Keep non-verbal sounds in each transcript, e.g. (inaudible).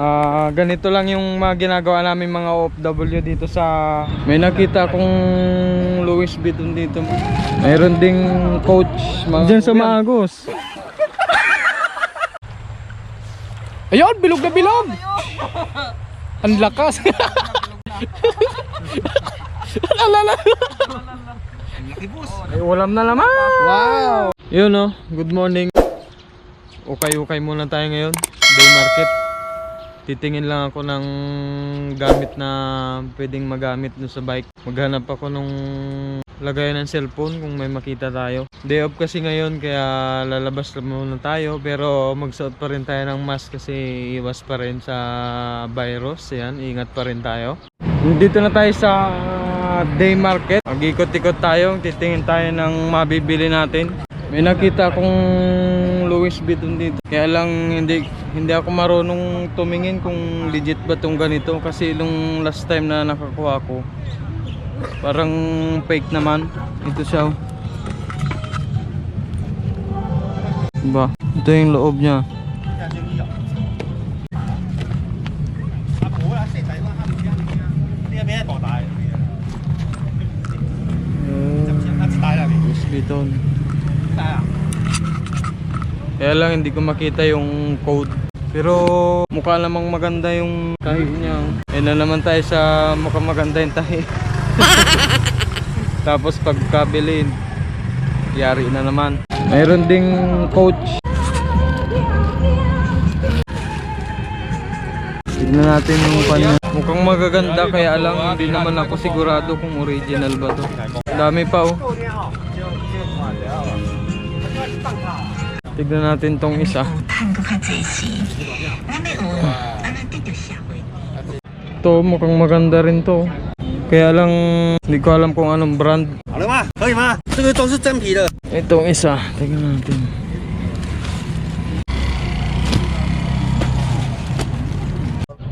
Ah, ganito lang yung mga ginagawa namin mga OFW dito sa May nakita kong Louis Vuitton dito. Mayroon ding coach mga Diyan sa Maagos. Ayun, bilog na bilog. Ang lakas. Alala. Ay, ulam na naman. Wow. Yun oh, good morning. Okay-okay muna tayo ngayon. Day market. Titingin lang ako ng gamit na pwedeng magamit no sa bike. Maghanap ako nung lagayan ng cellphone kung may makita tayo. Day off kasi ngayon kaya lalabas muna tayo pero magsuot pa rin tayo ng mask kasi iwas pa rin sa virus. Yan, ingat pa rin tayo. Dito na tayo sa day market. Mag-ikot-ikot tayo, titingin tayo ng mabibili natin. May nakita akong Louis Vuitton dito. Kaya lang hindi hindi ako marunong tumingin kung legit ba tong ganito kasi nung last time na nakakuha ko parang fake naman. Ito siya. oh. Ba, ito yung loob niya. Vuitton. Kaya lang hindi ko makita yung code. Pero mukha namang maganda yung tahi niya. Eh na naman tayo sa mukhang maganda yung tahi. (laughs) Tapos pagkabilin, yari na naman. Mayroon ding coach. Tignan natin yung kanya. Mukhang magaganda kaya lang hindi naman ako sigurado kung original ba to. Dami pa oh. Tignan natin tong isa. To mukhang maganda rin to. Kaya lang hindi ko alam kung anong brand. 好了吗？可以吗？这个都是真皮的。 Itong isa. Tignan natin.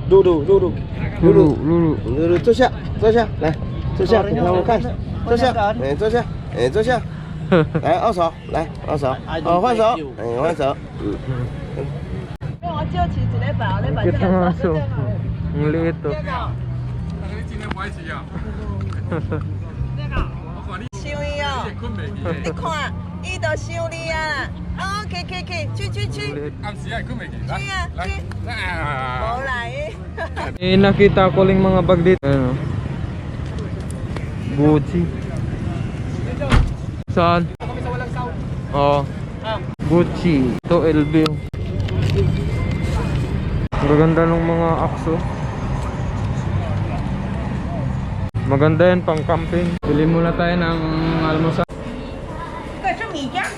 Lulu Lulu Lulu, lulu. 露露，坐下，坐下，来，坐下，你让我看，坐下，哎，坐下，哎，坐下， (laughs) 来二嫂，来二嫂，哦换手，嗯换手，嗯嗯嗯。我叫起你手，你爸叫起我。你累不？今天乖起呀。呵呵。烧烟哦，你看，伊都烧哩呀。啊，OK OK OK，去去去。阿时阿困未起？去呀去。好来。伊那几大 calling，mga bag det。唔。唔。Saan? Dito kami sa walang sound. Oo. Gucci. Ito LB. Maganda ng mga akso. Oh. Maganda yan pang camping. Bili muna tayo ng almusal. Kasi media?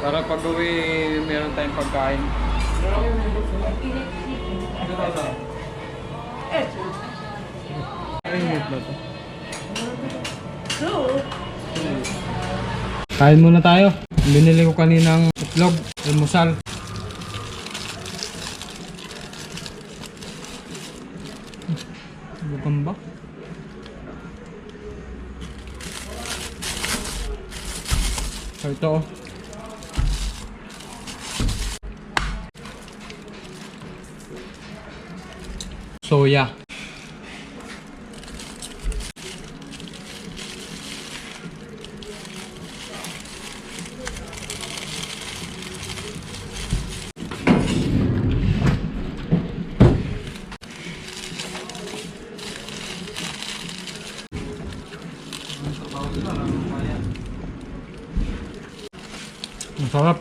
Para pag-uwi, meron tayong pagkain. Meron tayong pagkain. Kain muna tayo. Binili ko kaninang itlog, almusal. Bukang ba? So ito oh. Soya. Masarap.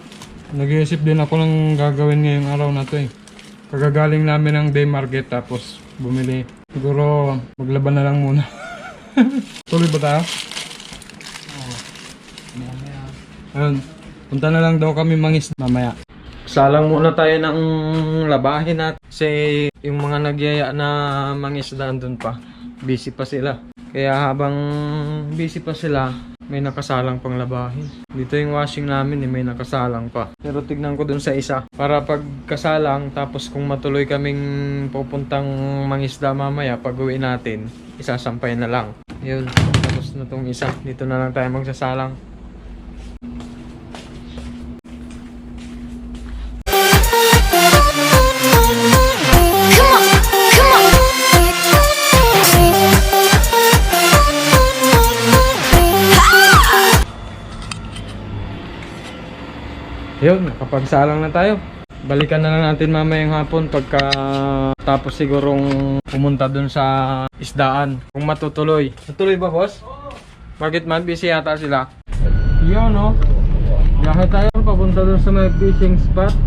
Nag-iisip din ako ng gagawin ngayong araw na to eh. Kagagaling namin ng day market tapos bumili. Siguro maglaban na lang muna. (laughs) Tuloy ba tayo? Ayun. Punta na lang daw kami mangis mamaya. Salang muna tayo ng labahin at kasi yung mga nagyaya na mangisdaan dun pa. Busy pa sila. Kaya habang busy pa sila, may nakasalang pang labahin. Dito yung washing namin, eh, may nakasalang pa. Pero tignan ko dun sa isa. Para pag kasalang, tapos kung matuloy kaming pupuntang mangisda mamaya, pag uwi natin, isasampay na lang. Yun, tapos na tong isa. Dito na lang tayo magsasalang. Yun, nakapagsalang na tayo. Balikan na lang natin mamayang hapon pagka tapos sigurong pumunta dun sa isdaan. Kung matutuloy. Natuloy ba boss? Bakit man busy yata sila? Yun no. Biyahe tayo papunta dun sa may fishing spot.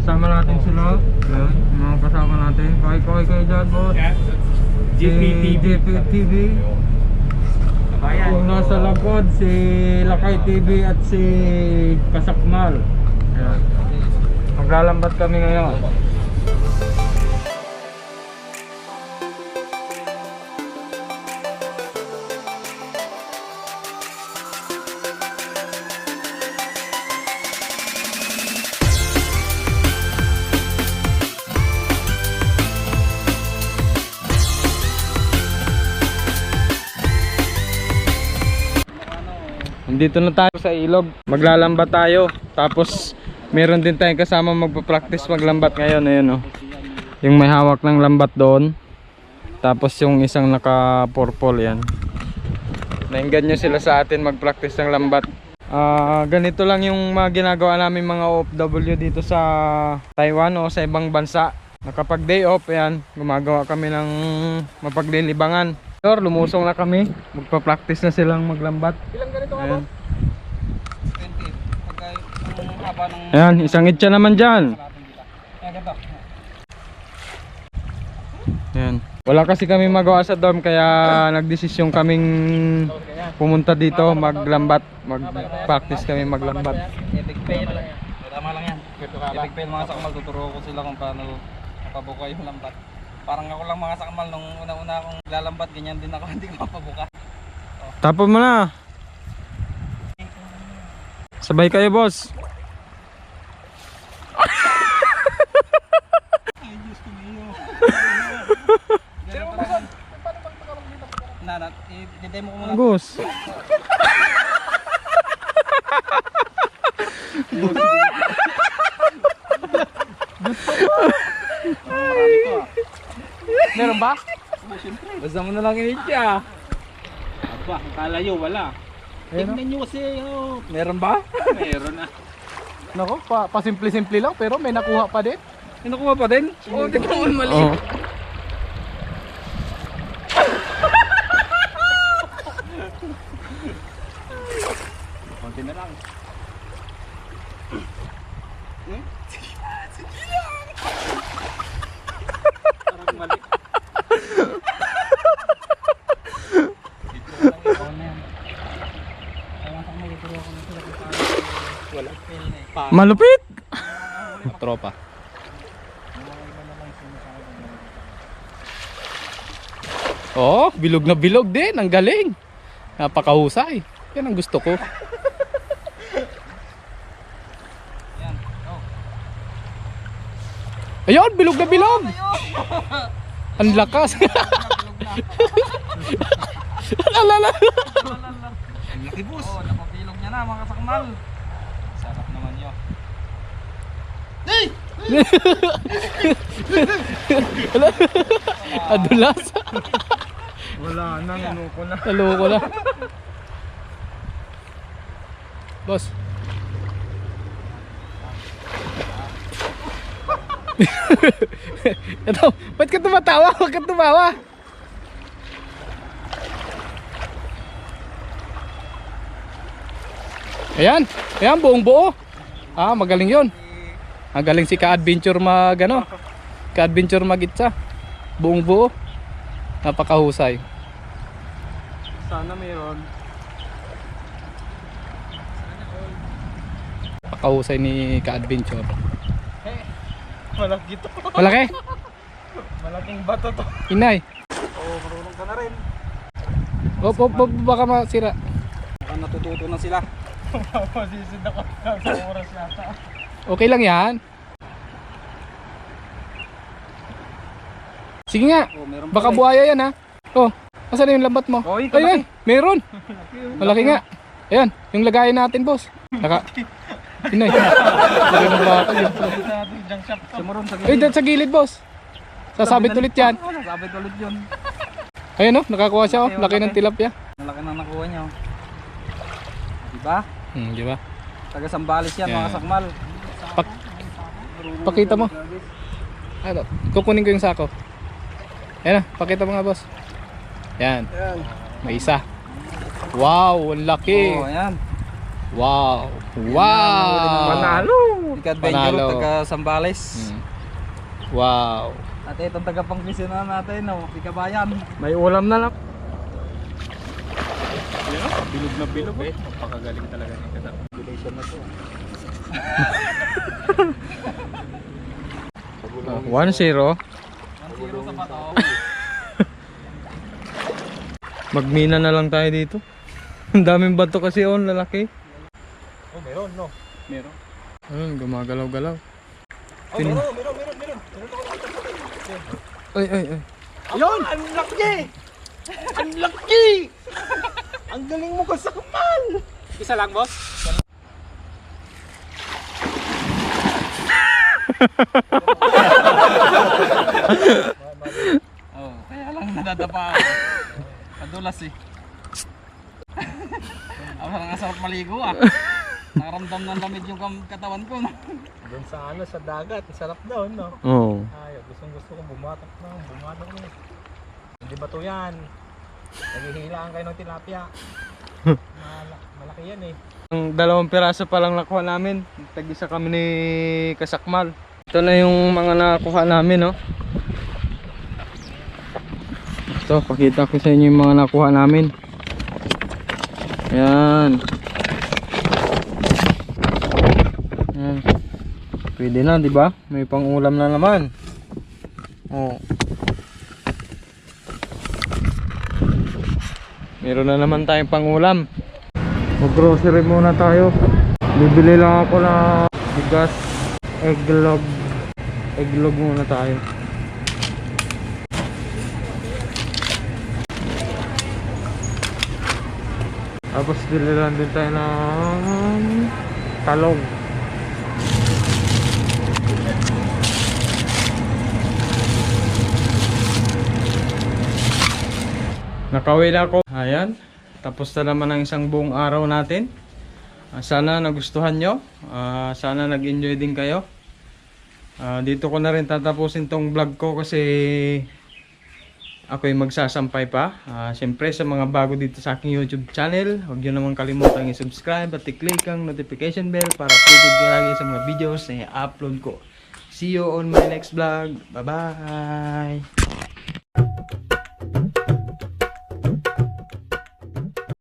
Sama natin sila. Yun, yung mga kasama natin. Kay kay kay dyan boss. GPTV. GPTV. Yung nasa likod, si Lakay TV at si Kasakmal. Maglalambat kami ngayon. Nandito na tayo sa ilog. Maglalambat tayo. Tapos meron din tayong kasama magpa-practice maglambat ngayon. Ayun oh. Yung may hawak ng lambat doon. Tapos yung isang naka-purple yan. Nainggan nyo sila sa atin mag-practice ng lambat. Ah, ganito lang yung mga ginagawa namin mga OFW dito sa Taiwan o sa ibang bansa. Nakapag day off, yan, gumagawa kami ng mapaglilibangan. Sir, lumusong na kami. Magpa-practice na silang maglambat. Ilang ganito ka Ayan. 20. Pagka yung haba ng... Ayan, isang itcha naman dyan. Ayan. Wala kasi kami magawa sa dorm kaya nagdesisyon kaming pumunta dito maglambat. Mag-practice kami maglambat. Epic fail. Tama lang yan. Epic fail mga sakmal. Tuturo ko sila kung paano mapabuka yung lambat. Parang ako lang mga sakmal nung una-una akong lalambat. Ganyan din ako. (laughs) Hindi ko mapabuka. Tapon mo na. Sabay kayo, boss. Na, na, i-demo ko muna. Boss. Meron ba? Basta mo na lang initya. Aba, kalayo wala. Tingnan nyo kasi, oh. Meron ba? Meron na. Nako, pa, pasimple-simple lang pero may nakuha pa din. May nakuha pa din? Oo, oh, tingnan mo mali. Oh. Konti na lang. Parang mali. Wala. Malupit. (laughs) Tropa. Oh, bilog na bilog din. Ang galing. Napakahusay. Yan ang gusto ko. (laughs) Ayun, bilog na bilog. Ang lakas. (laughs) Alala. Laki boss. Oh, napapilog niya na mga kasakmal. Sarap naman yun. (laughs) Adulas. Wala na, nanuko na. Naloko na. Boss. (laughs) Ito, ba't ka tumatawa? Huwag ka tumawa. Ayan, ayan buong buo. Ah, magaling 'yon. Magaling si ka-adventure mag ano? Ka-adventure mag-itsa. Buong buo. Napakahusay. Sana mayroon. Napakahusay ni ka-adventure. Malaki to. Malaki. (laughs) Malaking bato to. Inay. Oh, marunong ka na rin. Op, op, op, baka masira. Baka natututo na sila. (laughs) Masisid ako sa oras yata. Okay lang yan. Sige nga. Oh, Baka eh. buhaya yan ha. Oh, asan yung lambat mo? Oh, ito Ayun, meron. Malaki nga. Ayan, yung lagayan natin, boss. Naka... Inay. Lagay. Sumaron sa Ay, sa gilid, boss. Sasabit ulit yan. (laughs) Nasabit ulit yun. Ayun oh, nakakuha siya oh. Laki ng tilapia. Malaki na nakuha niya. oh. Diba? Hmm, di ba? Taga Sambales yan, Yan. mga sakmal. Pak pakita mo. Ano, kukunin ko yung sako. Ayan na, pakita mo nga boss. Yan. May isa. Wow, ang laki. Oo, ayan. Wow. Wow. Adventure, Panalo. taga Sambales. Hmm. Wow. At itong taga Pangasinan natin, no? Di kabayan. May ulam na lang. Bilog na bilog eh. Napakagaling talaga ni Kadap. Oh, 1-0. Ang zero sa bato. Magmina na lang tayo dito. Ang daming bato kasi on, lalaki. Oh, meron no. Meron. Ayun, gumagalaw-galaw. Oh, meron, meron, meron, meron. Ay, ay, ay. Ayun, ang laki! Ang laki! ang galing mo kasakmal! Isa lang, boss? Oh, kaya lang nadadapa ako. Kadulas eh. Ang sarap maligo ah. Nakaramdam ng lamig yung katawan ko. Doon sa ano, sa dagat. Sarap daw, no? Oo. Ay, gustong gusto kong bumatak na. Bumatak na. Hindi ba to yan? Naghihilaan kayo ng tilapia. Mal- malaki yan eh. Ang dalawang piraso pa lang nakuha namin. Tag-isa kami ni Kasakmal. Ito na yung mga nakuha namin, no? Ito, pakita ko sa inyo yung mga nakuha namin. Yan. Yan. Pwede na, di ba? May pang-ulam na naman. Oh. Meron na naman tayong pang-ulam. Mag-grocery muna tayo. Bibili lang ako ng bigas, egglog. Egglog muna tayo. Tapos bili lang din tayo ng talong. Nakawin ako. Ayan. Tapos na naman ang isang buong araw natin. Ah, sana nagustuhan nyo. Ah, sana nag-enjoy din kayo. Ah, dito ko na rin tatapusin tong vlog ko kasi ako'y magsasampay pa. Ah, Siyempre sa mga bago dito sa aking YouTube channel, huwag nyo naman kalimutan i-subscribe at i-click ang notification bell para updated kayo lagi sa mga videos na i-upload ko. See you on my next vlog. Bye-bye!